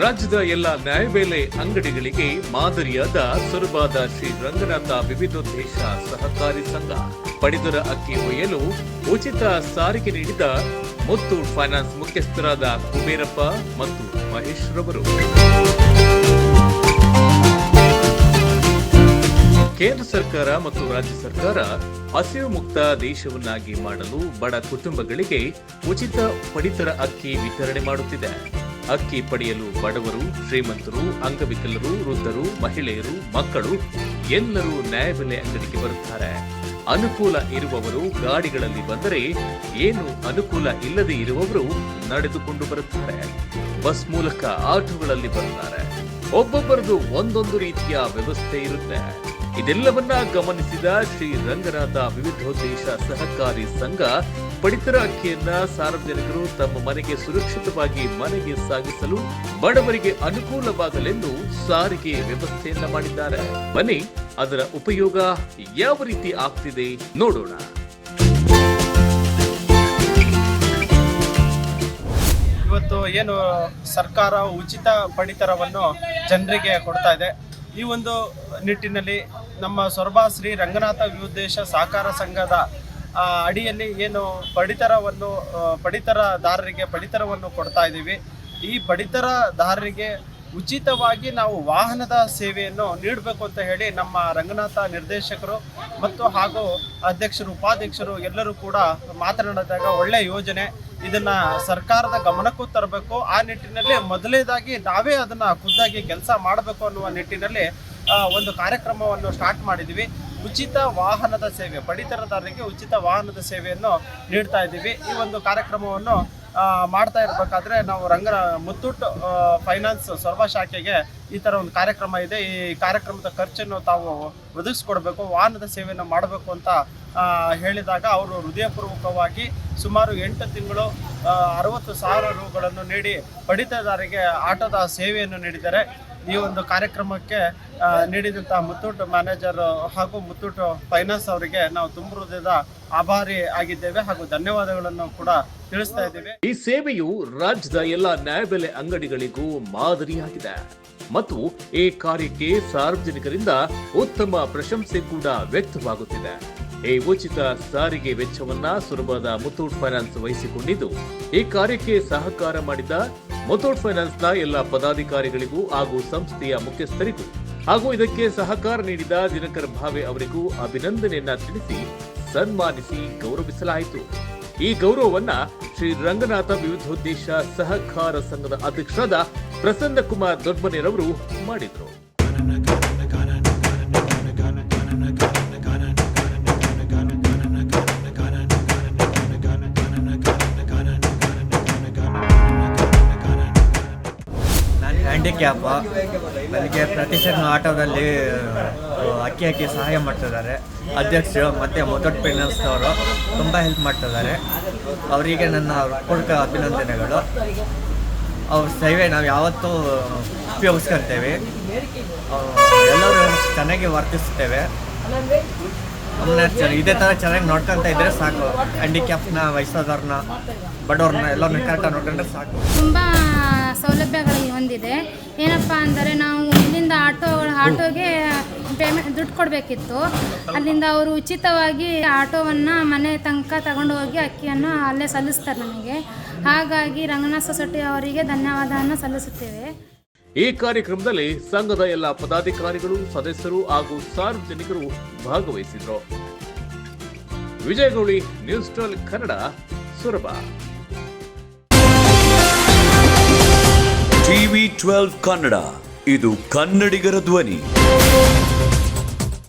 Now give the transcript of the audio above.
ರಾಜ್ಯದ ಎಲ್ಲ ನ್ಯಾಯಬೆಲೆ ಅಂಗಡಿಗಳಿಗೆ ಮಾದರಿಯಾದ ಸೊರಬಾದ ಶ್ರೀ ರಂಗನಾಥ ವಿವಿಧೋದ್ದೇಶ ಸಹಕಾರಿ ಸಂಘ. ಪಡಿತರ ಅಕ್ಕಿ ಒಯ್ಯಲು ಉಚಿತ ಸಾರಿಗೆ ನೀಡಿದ ಮುತ್ತೂಟ್ ಫೈನಾನ್ಸ್ ಮುಖ್ಯಸ್ಥರಾದ ಕುಬೇರಪ್ಪ ಮತ್ತು ಮಹೇಶ್ ರವರು. ಕೇಂದ್ರ ಸರ್ಕಾರ ಮತ್ತು ರಾಜ್ಯ ಸರ್ಕಾರ ಹಸಿರು ಮುಕ್ತ ದೇಶವನ್ನಾಗಿ ಮಾಡಲು ಬಡ ಕುಟುಂಬಗಳಿಗೆ ಉಚಿತ ಪಡಿತರ ಅಕ್ಕಿ ವಿತರಣೆ ಮಾಡುತ್ತಿದೆ. ಅಕ್ಕಿ ಪಡೆಯಲು ಬಡವರು, ಶ್ರೀಮಂತರು, ಅಂಗವಿಕಲರು, ವೃದ್ಧರು, ಮಹಿಳೆಯರು, ಮಕ್ಕಳು ಎಲ್ಲರೂ ನ್ಯಾಯಬೆಲೆ ಅಂಗಡಿಗೆ ಬರುತ್ತಾರೆ. ಅನುಕೂಲ ಇರುವವರು ಗಾಡಿಗಳಲ್ಲಿ ಬಂದರೆ ಏನು ಅನುಕೂಲ ಇಲ್ಲದೆ ಇರುವವರು ನಡೆದುಕೊಂಡು ಬರುತ್ತಾರೆ. ಬಸ್ ಮೂಲಕ ಆಟೋಗಳಲ್ಲಿ ಬರುತ್ತಾರೆ. ಒಬ್ಬೊಬ್ಬರದು ಒಂದೊಂದು ರೀತಿಯ ವ್ಯವಸ್ಥೆ ಇರುತ್ತೆ. ಇದೆಲ್ಲವನ್ನ ಗಮನಿಸಿದ ಶ್ರೀ ರಂಗನಾಥ ವಿವಿಧೋದ್ದೇಶ ಸಹಕಾರಿ ಸಂಘ ಪಡಿತರ ಅಕ್ಕಿಯನ್ನ ಸಾರ್ವಜನಿಕರು ತಮ್ಮ ಮನೆಗೆ ಸುರಕ್ಷಿತವಾಗಿ ಮನೆಗೆ ಸಾಗಿಸಲು ಬಡವರಿಗೆ ಅನುಕೂಲವಾಗಲೆಂದು ಸಾರಿಗೆ ವ್ಯವಸ್ಥೆಯನ್ನ ಮಾಡಿದ್ದಾರೆ. ಬನ್ನಿ, ಅದರ ಉಪಯೋಗ ಯಾವ ರೀತಿ ಆಗ್ತಿದೆ ನೋಡೋಣ. ಇವತ್ತು ಏನು ಸರ್ಕಾರ ಉಚಿತ ಪಡಿತರವನ್ನು ಜನರಿಗೆ ಕೊಡ್ತಾ ಇದೆ. ಈ ಒಂದು ನಿಟ್ಟಿನಲ್ಲಿ ನಮ್ಮ ಸೊರಬ ಶ್ರೀ ರಂಗನಾಥ ವಿಉದ್ದೇಶ ಸಹಕಾರ ಸಂಘದ ಅಡಿಯಲ್ಲಿ ಏನು ಪಡಿತರವನ್ನು ಪಡಿತರದಾರರಿಗೆ ಪಡಿತರವನ್ನು ಕೊಡ್ತಾ ಇದ್ದೀವಿ. ಈ ಪಡಿತರದಾರರಿಗೆ ಉಚಿತವಾಗಿ ನಾವು ವಾಹನದ ಸೇವೆಯನ್ನು ನೀಡಬೇಕು ಅಂತ ಹೇಳಿ ನಮ್ಮ ರಂಗನಾಥ ನಿರ್ದೇಶಕರು ಮತ್ತು ಹಾಗೂ ಅಧ್ಯಕ್ಷರು, ಉಪಾಧ್ಯಕ್ಷರು ಎಲ್ಲರೂ ಕೂಡ ಮಾತನಾಡಿದಾಗ ಒಳ್ಳೆಯ ಯೋಜನೆ. ಇದನ್ನು ಸರ್ಕಾರದ ಗಮನಕ್ಕೂ ತರಬೇಕು. ಆ ನಿಟ್ಟಿನಲ್ಲಿ ಮೊದಲನೇದಾಗಿ ನಾವೇ ಅದನ್ನು ಖುದ್ದಾಗಿ ಕೆಲಸ ಮಾಡಬೇಕು ಅನ್ನುವ ನಿಟ್ಟಿನಲ್ಲಿ ಒಂದು ಕಾರ್ಯಕ್ರಮವನ್ನು ಸ್ಟಾರ್ಟ್ ಮಾಡಿದ್ದೀವಿ. ಉಚಿತ ವಾಹನದ ಸೇವೆ, ಪಡಿತರದಾರರಿಗೆ ಉಚಿತ ವಾಹನದ ಸೇವೆಯನ್ನು ನೀಡ್ತಾ ಇದ್ದೀವಿ. ಈ ಒಂದು ಕಾರ್ಯಕ್ರಮವನ್ನು ಮಾಡ್ತಾ ಇರಬೇಕಾದ್ರೆ ನಾವು ರಂಗರ ಮುತ್ತೂಟ್ ಫೈನಾನ್ಸ್ ಸರ್ವ ಶಾಖೆಗೆ ಈ ಥರ ಒಂದು ಕಾರ್ಯಕ್ರಮ ಇದೆ. ಈ ಕಾರ್ಯಕ್ರಮದ ಖರ್ಚನ್ನು ತಾವು ಒದಗಿಸ್ಕೊಡ್ಬೇಕು, ವಾಹನದ ಸೇವೆಯನ್ನು ಮಾಡಬೇಕು ಅಂತ ಹೇಳಿದಾಗ ಅವರು ಹೃದಯಪೂರ್ವಕವಾಗಿ ಸುಮಾರು ಎಂಟು ತಿಂಗಳು ಅರವತ್ತು ಸಾವಿರ ರೂಗಳನ್ನು ನೀಡಿ ಪಡಿತದಾರರಿಗೆ ಆಟೋದ ಸೇವೆಯನ್ನು ನೀಡಿದ್ದಾರೆ. ಈ ಒಂದು ಕಾರ್ಯಕ್ರಮಕ್ಕೆ ನೀಡಿದಂತಹ ಮುತ್ತೂಟ್ ಮ್ಯಾನೇಜರ್ ಹಾಗೂ ಮುತ್ತೂಟ್ ಫೈನಾನ್ಸ್ ಅವರಿಗೆ ನಾವು ತುಂಬ ಹೃದಯದ ಆಭಾರಿ ಆಗಿದ್ದೇವೆ ಹಾಗೂ ಧನ್ಯವಾದಗಳನ್ನು ಕೂಡ ತಿಳಿಸ್ತಾ ಇದ್ದೇವೆ. ಈ ಸೇವೆಯು ರಾಜ್ಯದ ಎಲ್ಲ ನ್ಯಾಯಬೆಲೆ ಅಂಗಡಿಗಳಿಗೂ ಮಾದರಿಯಾಗಿದೆ ಮತ್ತು ಈ ಕಾರ್ಯಕ್ಕೆ ಸಾರ್ವಜನಿಕರಿಂದ ಉತ್ತಮ ಪ್ರಶಂಸೆ ಕೂಡ ವ್ಯಕ್ತವಾಗುತ್ತಿದೆ. ಈ ಉಚಿತ ಸಾರಿಗೆ ವೆಚ್ಚವನ್ನ ಸುಲಭದ ಮುತ್ತೂಟ್ ಫೈನಾನ್ಸ್ ವಹಿಸಿಕೊಂಡಿದ್ದು, ಈ ಕಾರ್ಯಕ್ಕೆ ಸಹಕಾರ ಮಾಡಿದ ಮುತ್ತೂಟ್ ಫೈನಾನ್ಸ್ನ ಎಲ್ಲ ಪದಾಧಿಕಾರಿಗಳಿಗೂ ಹಾಗೂ ಸಂಸ್ಥೆಯ ಮುಖ್ಯಸ್ಥರಿಗೂ ಹಾಗೂ ಇದಕ್ಕೆ ಸಹಕಾರ ನೀಡಿದ ದಿನಕರ್ ಭಾವೆ ಅವರಿಗೂ ಅಭಿನಂದನೆಯನ್ನ ತಿಳಿಸಿ ಸನ್ಮಾನಿಸಿ ಗೌರವಿಸಲಾಯಿತು. ಈ ಗೌರವವನ್ನ ಶ್ರೀ ರಂಗನಾಥ ವಿವಿಧೋದ್ದೇಶ ಸಹಕಾರ ಸಂಘದ ಅಧ್ಯಕ್ಷರಾದ ಪ್ರಸನ್ನ ಕುಮಾರ್ ದೊಡ್ಮನೆರವರು ಮಾಡಿದರು. ಹ್ಯಾಂಡಿಕ್ಯಾಪ ನನಗೆ ಪ್ರತಿಷ್ಠಿತ ಆಟೋದಲ್ಲಿ ಅಕ್ಕಿ ಅಕ್ಕಿ ಸಹಾಯ ಮಾಡ್ತಿದ್ದಾರೆ. ಅಧ್ಯಕ್ಷರು ಮತ್ತು ಮೊದಟ್ ಪೇನರ್ಸ್ನವರು ತುಂಬ ಹೆಲ್ಪ್ ಮಾಡ್ತಿದ್ದಾರೆ. ಅವರಿಗೆ ನನ್ನ ಪೂರ್ವಕ ಅಭಿನಂದನೆಗಳು. ಅವ್ರ ಸೇವೆ ನಾವು ಯಾವತ್ತೂ ಉಪಯೋಗಿಸ್ಕೊಳ್ತೇವೆ ಎಲ್ಲರೂ ಚೆನ್ನಾಗಿ ವರ್ತಿಸ್ತೇವೆ. ಚೆನ್ನಾಗಿ ಇದೇ ಥರ ಚೆನ್ನಾಗಿ ನೋಡ್ಕೊತ ಇದ್ರೆ ಸಾಕು. ಹ್ಯಾಂಡಿಕ್ಯಾಪ್ನ ವಯಸ್ಸಾದವ್ರನ್ನ ಬಡವ್ರನ್ನ ಎಲ್ಲರನ್ನ ಕರೆಕ್ಟಾಗಿ ನೋಡ್ಕೊಂಡ್ರೆ ಸಾಕು. ತುಂಬ ಸೌಲಭ್ಯಗಳು ಹೊಂದಿದೆ. ಏನಪ್ಪ ಅಂದರೆ ನಾವು ಇಲ್ಲಿಂದ ಆಟೋ ಆಟೋಗೆ ಪೇಮೆಂಟ್ ದುಡ್ಡು ಕೊಡಬೇಕಿತ್ತು. ಅಲ್ಲಿಂದ ಅವರು ಉಚಿತವಾಗಿ ಆಟೋವನ್ನು ಮನೆ ತನಕ ತಗೊಂಡು ಹೋಗಿ ಅಕ್ಕಿಯನ್ನು ಅಲ್ಲೇ ಸಲ್ಲಿಸ್ತಾರೆ ನಮಗೆ. ಹಾಗಾಗಿ ರಂಗನಾಥ ಸೊಸೈಟಿ ಅವರಿಗೆ ಧನ್ಯವಾದವನ್ನು ಸಲ್ಲಿಸುತ್ತೇವೆ. ಈ ಕಾರ್ಯಕ್ರಮದಲ್ಲಿ ಸಂಘದ ಎಲ್ಲ ಪದಾಧಿಕಾರಿಗಳು ಸದಸ್ಯರು ಹಾಗೂ ಸಾರ್ವಜನಿಕರು ಭಾಗವಹಿಸಿದ್ರು ವಿಜಯಗೌಳಿ ನ್ಯೂಸ್ ಟ್ವೆಲ್ ಕನ್ನಡ ಸುರಭ. ಟಿವಿ ಟ್ವೆಲ್ವ್ ಕನ್ನಡ ಇದು ಕನ್ನಡಿಗರ ಧ್ವನಿ.